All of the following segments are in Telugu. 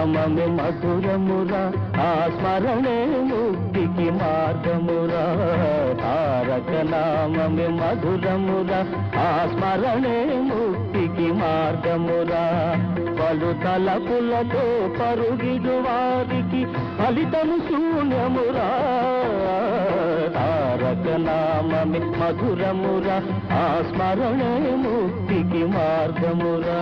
నామము మధురమురా ఆ స్మరణే ముక్తికి మార్గమురా. తారక నామమే మధురమురా ఆ స్మరణే ముక్తికి మార్గమురా. పలు తలపులతో పరుగిడు వారికి ఫలితము శూన్యమురా. తారక నామమే మధురమురా ఆ స్మరణే ముక్తికి మార్గమురా.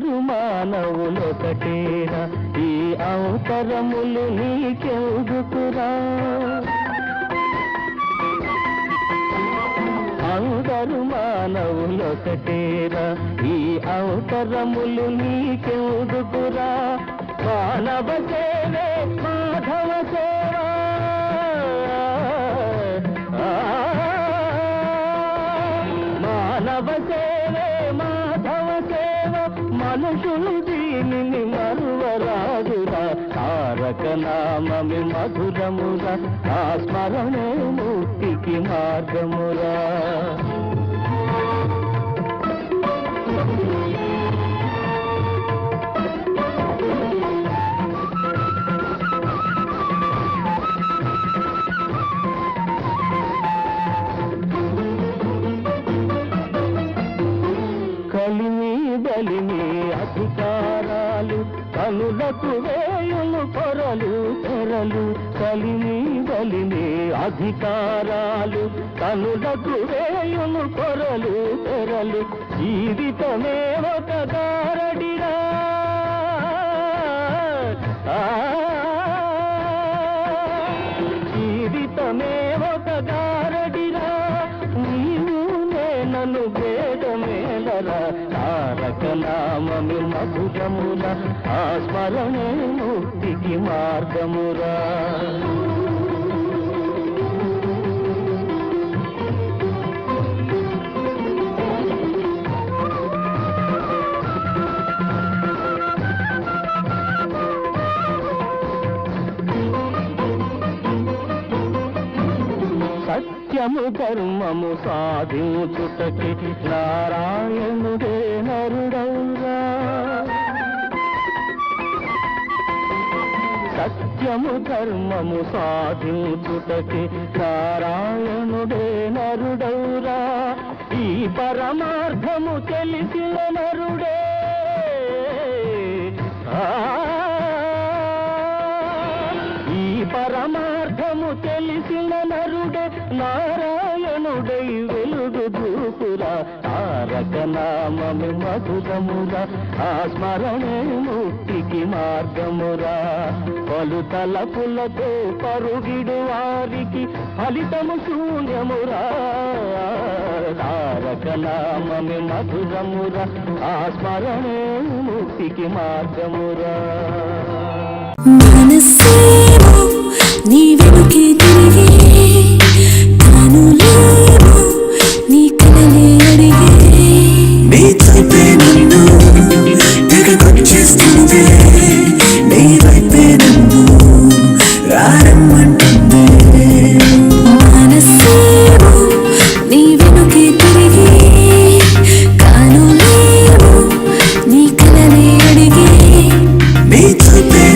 అందరు మానవులొకటేరా ఈ అవసరములు నీకెందుకురా? అందరు మానవులొకటేరా ఈ అవసరములు నీకెందుకురా? మానవ సేవే మాధవ సేవా. మానవ సేవే మా మనుషులు దీనిని మరువరాదురా. తారక నామమి మధురమురా. ఆ స్మరణే ముక్తికి మార్గమురా. కలిమి బలిమి కనులకు వేయులు పొరలు తెరలు కలిమి బలిమి అధికారాలు. కనులకు వేయులు పొరలు తెరలు జీవితమే ఒక మధురముల ఆ స్మరణే ముక్తికి మార్గమురా. సత్యము ధర్మము సాధించుటకి నారాయణుడే నరుడౌరా. సత్యము ధర్మము సాధించుటకి నారాయణుడే నరుడౌరా. ఈ పరమార్థము తెలిసిన నరుడే. ఈ పరమార్థము తెలిసిన నరుడే నారాయణుడై వెలుగు దూపురా తారక నామమి మధురమురా ఆ స్మరణే ముక్తికి మార్గమురా. పలు తలపులతో పరుగిడు వారికి ఫలితము శూన్యమురా. తారక నామమి మధురమురా ఆ స్మరణే ముక్తికి మార్గమురా. మనసేమో నీ వెనుకే తిరిగి